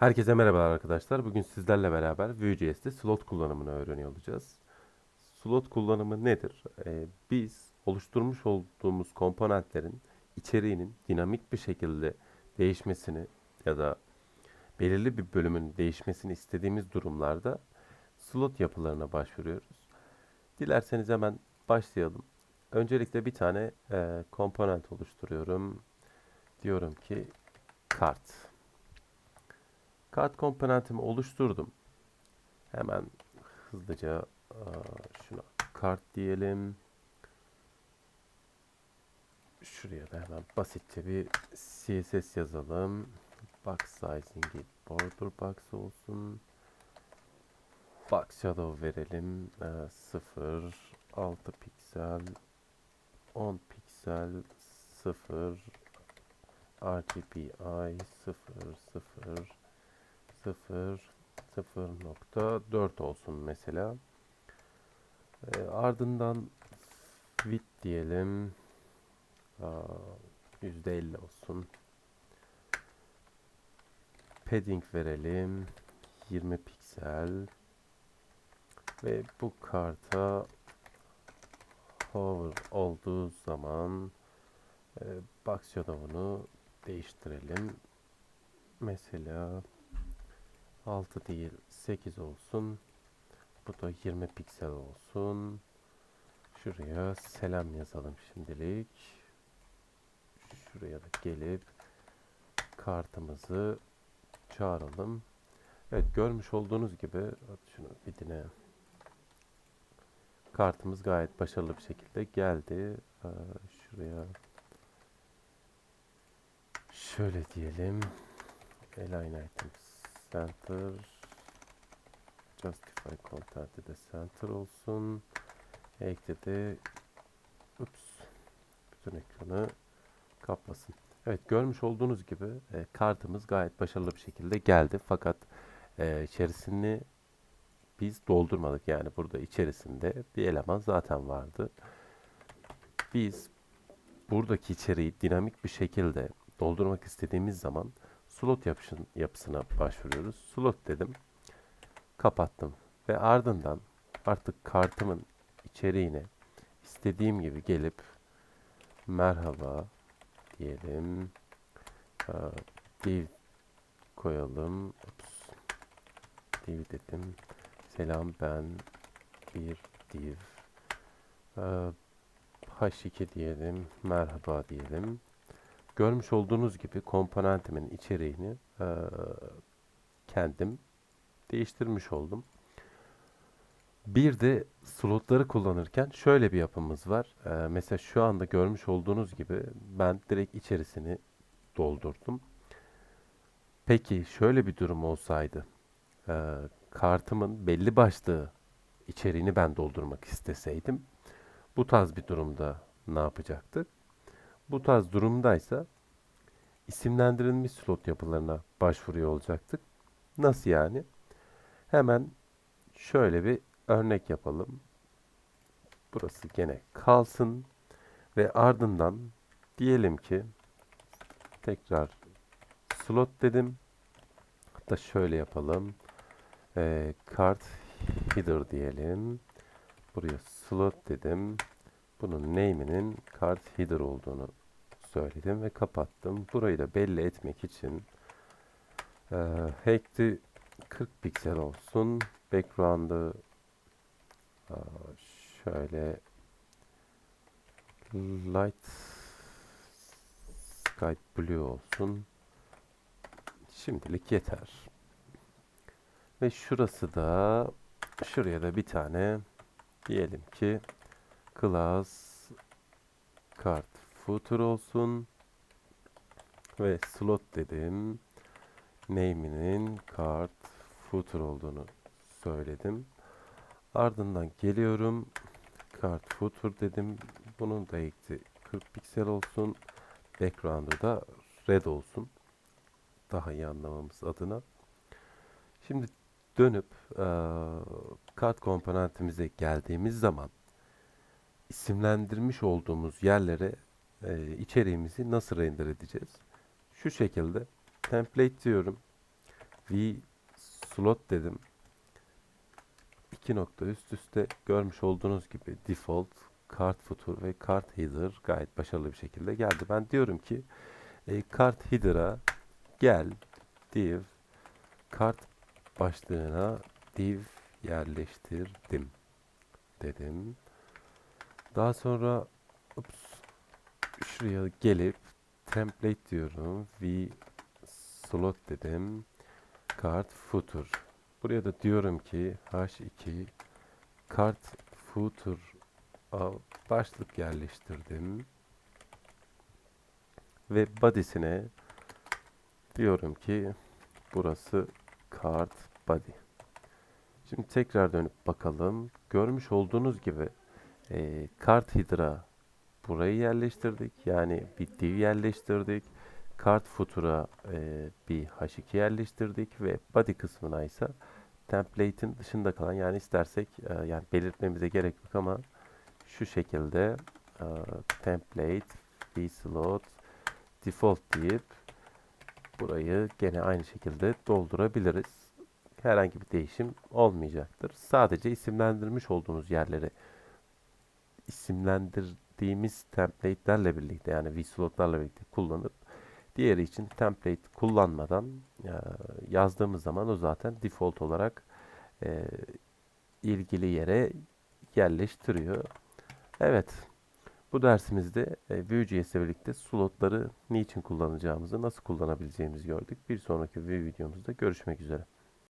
Herkese merhabalar arkadaşlar. Bugün sizlerle beraber Vue.js'te slot kullanımını öğreniyor olacağız. Slot kullanımı nedir? Ee, biz oluşturmuş olduğumuz komponentlerin içeriğinin dinamik bir şekilde değişmesini ya da belirli bir bölümün değişmesini istediğimiz durumlarda slot yapılarına başvuruyoruz. Dilerseniz hemen başlayalım. Öncelikle bir tane e, komponent oluşturuyorum. Diyorum ki kart. Kart komponentimi oluşturdum. Hemen hızlıca şuna kart diyelim. Şuraya da hemen basitçe bir CSS yazalım. Box sizing'i border box olsun. Box shadow verelim. Ee, 0 6 piksel 10 piksel 0 RGBI 0 0 0 0.4 olsun mesela. E, ardından width diyelim. Aa, %50 olsun. Padding verelim. 20 piksel. Ve bu karta hover olduğu zaman e, box shadow'unu değiştirelim. Mesela 6 değil 8 olsun. Bu da 20 piksel olsun. Şuraya selam yazalım şimdilik. Şuraya da gelip kartımızı çağıralım. Evet görmüş olduğunuz gibi şunu bir dine kartımız gayet başarılı bir şekilde geldi. Ee, şuraya şöyle diyelim. Align items center justify content'i de center olsun. Ekle ups bütün ekranı kaplasın. Evet görmüş olduğunuz gibi e, kartımız gayet başarılı bir şekilde geldi. Fakat e, içerisini biz doldurmadık. Yani burada içerisinde bir eleman zaten vardı. Biz buradaki içeriği dinamik bir şekilde doldurmak istediğimiz zaman slot yapışın, yapısına başvuruyoruz. Slot dedim. Kapattım. Ve ardından artık kartımın içeriğine istediğim gibi gelip merhaba diyelim. Div koyalım. Ups. Div dedim. Selam ben bir div. H2 diyelim. Merhaba diyelim. Görmüş olduğunuz gibi komponentimin içeriğini e, kendim değiştirmiş oldum. Bir de slotları kullanırken şöyle bir yapımız var. E, mesela şu anda görmüş olduğunuz gibi ben direkt içerisini doldurdum. Peki şöyle bir durum olsaydı e, kartımın belli başlı içeriğini ben doldurmak isteseydim bu tarz bir durumda ne yapacaktık? Bu tarz durumdaysa isimlendirilmiş slot yapılarına başvuruyor olacaktık. Nasıl yani? Hemen şöyle bir örnek yapalım. Burası gene kalsın ve ardından diyelim ki tekrar slot dedim. Hatta şöyle yapalım. Ee, kart header diyelim. Buraya slot dedim. Bunun name'inin card header olduğunu söyledim ve kapattım. Burayı da belli etmek için e, hack'ti 40 piksel olsun. Background'ı e, şöyle light sky blue olsun. Şimdilik yeter. Ve şurası da şuraya da bir tane diyelim ki class kart footer olsun ve slot dedim. Name'inin kart footer olduğunu söyledim. Ardından geliyorum. Kart footer dedim. Bunun da ekti 40 piksel olsun. Background'u da red olsun. Daha iyi anlamamız adına. Şimdi dönüp e, kart komponentimize geldiğimiz zaman isimlendirmiş olduğumuz yerlere e, içeriğimizi nasıl render edeceğiz? Şu şekilde template diyorum V slot dedim. İki nokta üst üste görmüş olduğunuz gibi default kart footer ve kart header gayet başarılı bir şekilde geldi. Ben diyorum ki e, kart header'a gel div kart başlığına div yerleştirdim dedim. Daha sonra ups, şuraya gelip template diyorum. V slot dedim. Kart footer. Buraya da diyorum ki H2 kart footer başlık yerleştirdim. Ve body'sine diyorum ki burası kart body. Şimdi tekrar dönüp bakalım. Görmüş olduğunuz gibi e, kart hidra burayı yerleştirdik. Yani bir div yerleştirdik. Kart footer'a e, bir H2 yerleştirdik ve body kısmına ise template'in dışında kalan yani istersek e, yani belirtmemize gerek yok ama şu şekilde e, template vslot default deyip burayı gene aynı şekilde doldurabiliriz. Herhangi bir değişim olmayacaktır. Sadece isimlendirmiş olduğunuz yerleri isimlendirdiğimiz template'lerle birlikte yani vslotlarla birlikte kullanıp diğeri için template kullanmadan e, yazdığımız zaman o zaten default olarak e, ilgili yere yerleştiriyor. Evet. Bu dersimizde e, Vue.js ile birlikte slotları niçin kullanacağımızı, nasıl kullanabileceğimizi gördük. Bir sonraki Vue videomuzda görüşmek üzere.